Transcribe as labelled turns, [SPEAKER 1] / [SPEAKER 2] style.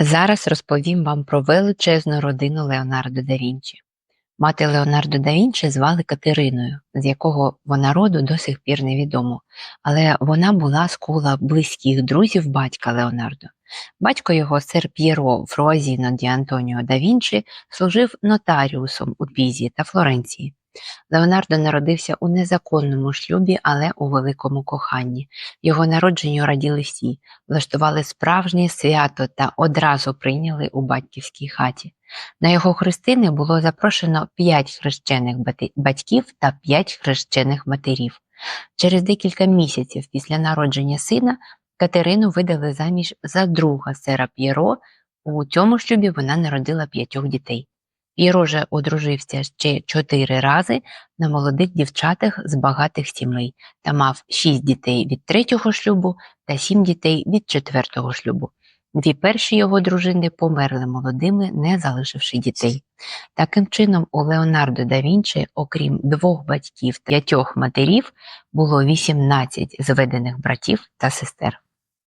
[SPEAKER 1] Зараз розповім вам про величезну родину Леонардо да Вінчі. Мати Леонардо да Вінчі звали Катериною, з якого вона роду до сих пір невідомо, але вона була з кола близьких друзів батька Леонардо. Батько його, сер П'єро Фруазіно ді Антоніо да Вінчі, служив нотаріусом у Пізі та Флоренції. Леонардо народився у незаконному шлюбі, але у великому коханні. Його народженню раділи всі, влаштували справжнє свято та одразу прийняли у батьківській хаті. На його хрестини було запрошено п'ять хрещених батьків та п'ять хрещених матерів. Через декілька місяців після народження сина Катерину видали заміж за друга сера П'єро. У цьому шлюбі вона народила п'ятьох дітей. Же одружився ще чотири рази на молодих дівчатах з багатих сімей та мав шість дітей від третього шлюбу та сім дітей від четвертого шлюбу. Дві перші його дружини померли молодими, не залишивши дітей. Таким чином, у Леонардо да Вінчі, окрім двох батьків та п'ятьох матерів, було 18 зведених братів та сестер.